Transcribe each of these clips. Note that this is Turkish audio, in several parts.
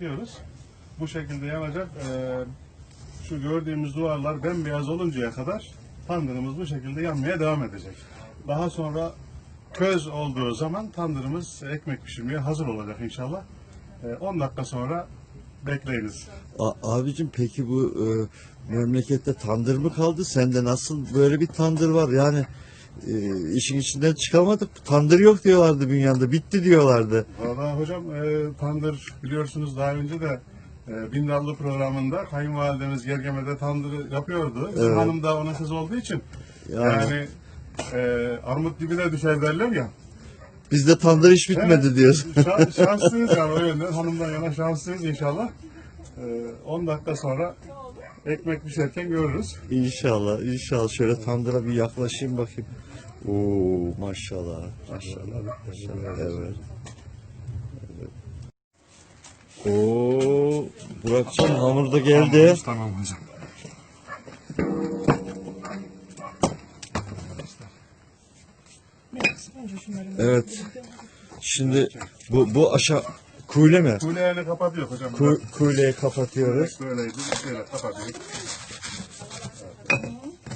Yakıyoruz. Bu şekilde yanacak. Ee, şu gördüğümüz duvarlar bembeyaz oluncaya kadar tandırımız bu şekilde yanmaya devam edecek. Daha sonra köz olduğu zaman tandırımız ekmek pişirmeye hazır olacak inşallah. Ee, 10 dakika sonra bekleyiniz. A- abicim peki bu e, memlekette tandır mı kaldı? Sende nasıl böyle bir tandır var? Yani e, işin içinden çıkamadık. Tandır yok diyorlardı dünyada. Bitti diyorlardı. Valla hocam e, tandır biliyorsunuz daha önce de e, Bin Dallı programında kayınvalidemiz Gergeme'de tandırı yapıyordu. Evet. hanım da ona söz olduğu için Yani, yani e, armut dibine düşer derler ya. bizde tandır hiç bitmedi diyorsun. Şa- şanslıyız yani o yönden. Hanımdan yana şanslıyız inşallah. 10 dakika sonra ekmek pişerken görürüz. İnşallah, inşallah. Şöyle tandıra bir yaklaşayım bakayım. Oo maşallah. Maşallah. maşallah. Evet. evet. Oo Burak'cığım hamur da geldi. Tamam hocam. Evet. Şimdi bu bu aşağı kule mi? Kuleyle kapatıyor hocam. Ku, kuleyi kapatıyoruz. Böyleydi. Şöyle kapatıyor.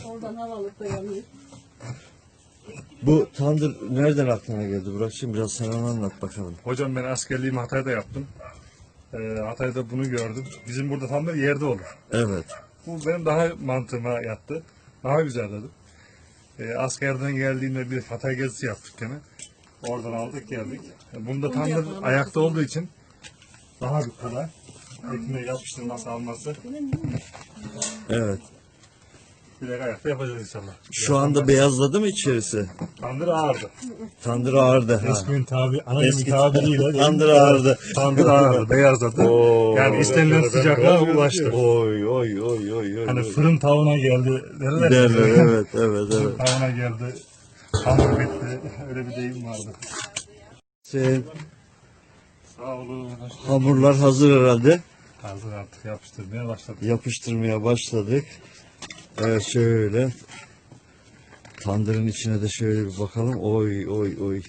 Oradan havalıkta yanıyor. Bu tandır nereden aklına geldi Burak'cığım? Biraz sen onu anlat bakalım. Hocam ben askerliğimi Hatay'da yaptım. Ee, Hatay'da bunu gördüm. Bizim burada tam da yerde olur. Evet. Bu benim daha mantığıma yattı. Daha güzel dedim. Ee, askerden geldiğimde bir Hatay gezisi yaptık gene. Oradan aldık geldik. Ee, Bunda tam da ayakta olduğu için daha bir kolay. Ekmeği yapıştırması alması. Evet. Bilek ayakta yapacağız inşallah. Şu anda beyazladı mı içerisi? Tandır ağırdı. Tandır ağırdı. Ha. Tabi, ana Eski gibi tabiriyle. Tandır ağırdı. Tandır ağırdı, beyazladı. Oo. yani istenilen sıcaklığa ulaştı. Oy oy oy oy oy. Hani oy. fırın tavuğuna geldi derler. Derler evet evet Fırın evet. tavuğuna geldi. Hamur bitti. Öyle bir deyim vardı. Sen Sağ olun. hamurlar hazır herhalde. Hazır artık yapıştırmaya başladık. Yapıştırmaya başladık. Evet şöyle. Tandırın içine de şöyle bir bakalım. Oy oy oy.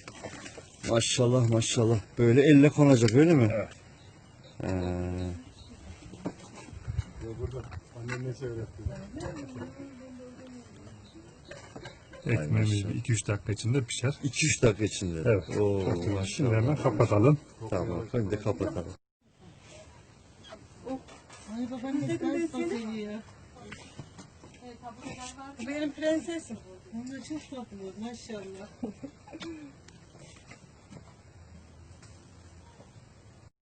Maşallah maşallah. Böyle elle konacak öyle mi? Evet. Ee, Burada annem ne söyletti? Ekmeğimiz 2-3 dakika içinde pişer. 2-3 dakika içinde. Evet. Oo, Şimdi maşallah. hemen kapatalım. Tamam. Şimdi kapatalım. Ay babaanne ben satıyor. Benim prensesim. Onlar çok tatlı maşallah.